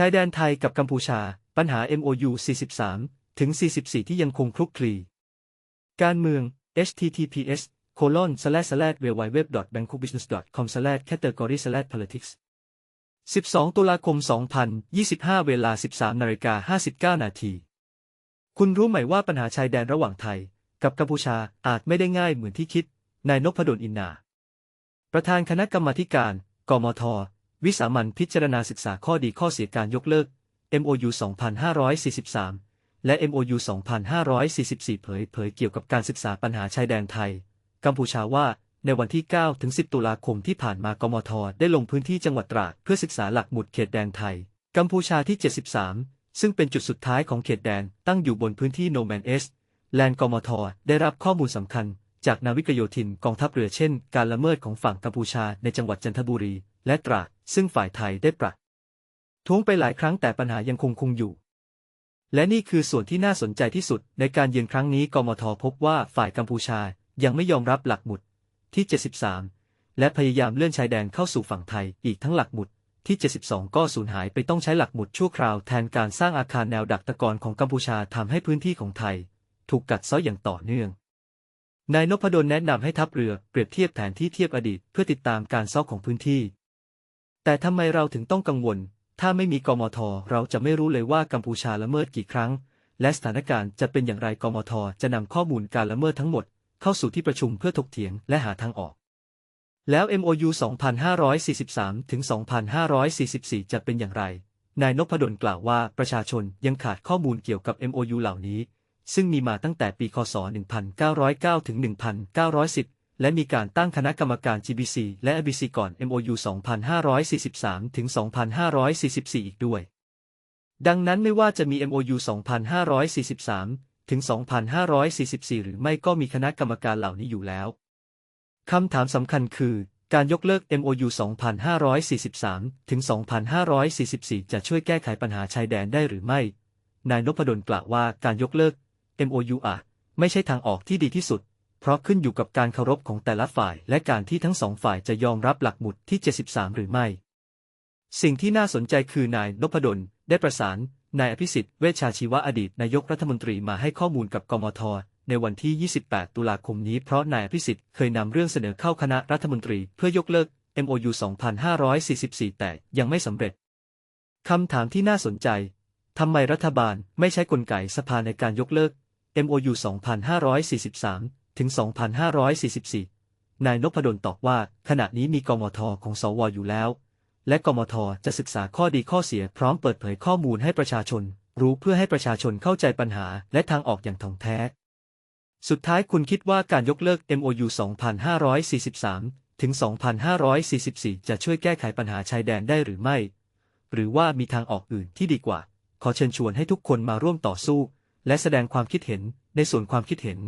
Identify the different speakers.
Speaker 1: ชายแดนไทยกับกัมพูชา ปัญหา MOU 43 ถึง 44 ที่ยังคงคลุกคลี การเมือง https colon slash slash www bangkokbusiness com slash category slash politics 12 ตุลาคม 2025 เวลา 13นาฬิกา59 นาที คุณรู้ไหมว่าปัญหาชายแดนระหว่างไทย กับกัมพูชาอาจไม่ได้ง่ายเหมือนที่คิด นายนพดลอินนา ประธานคณะกรรมาการ กมท วิสามันพิจารณาศึกษาข้อดีข้อเสียการยกเลิก MOU 2543 และ MOU 2544 เผยเผยเกี่ยวกับการศึกษาปัญหาชายแดนไทย กัมพูชาว่า ในวันที่ 9 ถึง 10 ตุลาคมที่ผ่านมากมท ได้ลงพื้นที่จังหวัดตราดเพื่อศึกษาหลักหมุดเขตแดนไทย กัมพูชาที่ 73 ซึ่งเป็นจุดสุดท้ายของเขตแดนตั้งอยู่บนพื้นที่โนแมนเอสแลนด์กมท ได้รับข้อมูลสำคัญ จากนาวิกโยธินกองทัพเรือเช่น การละเมิดของฝั่งกัมพูชาในจังหวัดจันทบุรี และตราดซึ่งฝ่ายไทยได้ปรับท้วงไปหลายครั้งแต่ปัญหายังคงคงอยู่ และนี่คือส่วนที่น่าสนใจที่สุดในการเยือนครั้งนี้กมทพบว่าฝ่ายกัมพูชายังไม่ยอมรับหลักหมุดที่ 73 และพยายามเลื่อนชายแดนเข้าสู่ฝั่งไทยอีกทั้งหลักหมุดที่ 72 ก็สูญหายไปต้องใช้หลักหมุดชั่วคราวแทนการสร้างอาคารแนวดักตะกอนของกัมพูชาทำให้พื้นที่ของไทย ถูกกัดเซาะอย่างต่อเนื่อง นายนพดลแนะนำให้ทัพเรือเปรียบเทียบแผนที่เทียบอดีตเพื่อติดตามการซาะของพื้นที่ แต่ทำไมเราถึงต้องกังวล ถ้าไม่มีกมท เราจะไม่รู้เลยว่ากัมพูชาละเมิดกี่ครั้ง และสถานการณ์จะเป็นอย่างไรกมท จะนำข้อมูลการละเมิดทั้งหมด เข้าสู่ที่ประชุมเพื่อถกเถียงและหาทางออก แล้ว MOU 2543ถึง2544 จะเป็นอย่างไร นายนพดลกล่าวว่าประชาชนยังขาดข้อมูลเกี่ยวกับ MOU เหล่านี้ ซึ่งมีมาตั้งแต่ปีคศ 1909 ถึง 1910 และมีการตั้งคณะกรรมการ GBC และ ABC ก่อน MOU 2543 ถึง 2544 อีกด้วย ดังนั้นไม่ว่าจะมี MOU 2543 ถึง 2544 หรือไม่ก็มีคณะกรรมการเหล่านี้อยู่แล้วคำถามสำคัญคือการยกเลิก MOU 2543 ถึง 2544 จะช่วยแก้ไขปัญหาชายแดนได้หรือไม่ นายนพดลกล่าวว่าการยกเลิก MOU อาจไม่ใช่ทางออกที่ดีที่สุด เพราะขึ้นอยู่กับการเคารพของแต่ละฝ่าย และการที่ทั้งสองฝ่ายจะยอมรับหลักหมุดที่ 73 หรือไม่ สิ่งที่น่าสนใจคือนายนพดลได้ประสาน นายอภิสิทธิ์เวชชาชีวะอดีตนายกรัฐมนตรีมาให้ข้อมูลกับกมทในวันที่ 28 ตุลาคมนี้เพราะนายอภิสิทธิ์เคยนำเรื่องเสนอเข้าคณะรัฐมนตรีเพื่อยกเลิก MOU 2544 แต่ยังไม่สำเร็จ คำถามที่น่าสนใจ ทำไมรัฐบาลไม่ใช้กลไกสภาในการยกเลิก MOU 2543 ถึง 2544 นายนพดลตอบว่า ขณะนี้มีกมทของสวอยู่แล้ว และกมทจะศึกษาข้อดีข้อเสียพร้อมเปิดเผยข้อมูลให้ประชาชน รู้เพื่อให้ประชาชนเข้าใจปัญหาและทางออกอย่างถ่องแท้ สุดท้ายคุณคิดว่าการยกเลิก MOU 2543 ถึง 2544 จะช่วยแก้ไขปัญหาชายแดนได้หรือไม่ หรือว่ามีทางออกอื่นที่ดีกว่า ขอเชิญชวนให้ทุกคนมาร่วมต่อสู้ และแสดงความคิดเห็นในส่วนความคิดเห็น